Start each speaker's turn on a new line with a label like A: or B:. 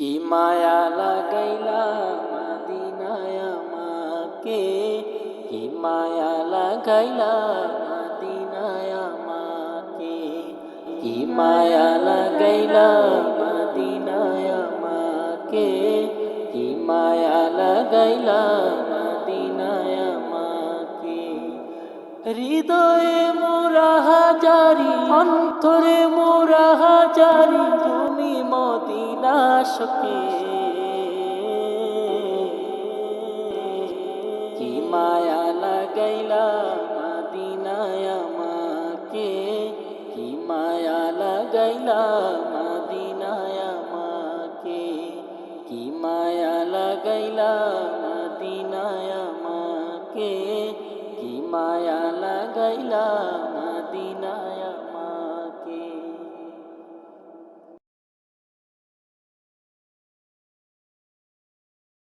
A: কি মায়া লাগাইলা মাদিনায় আমাকে? কি মায়া লাগাইলা মাদিনায় আমাকে? কি মায়া লাগাইলা মাদিনায় আমাকে? কি মায়া লাগাইলা মাদিনায় আমাকে? হৃদয়ে মোরা হাজারি, অন্তরে মোরা হাজারি সখী কি মায়া লাগাইলা মদিনায় আমাকে? কি মায়া লাগাইলা মদিনায় আমাকে? কি মায়া লাগাইলা মদিনায় আমাকে? কি মায়া লাগাইলা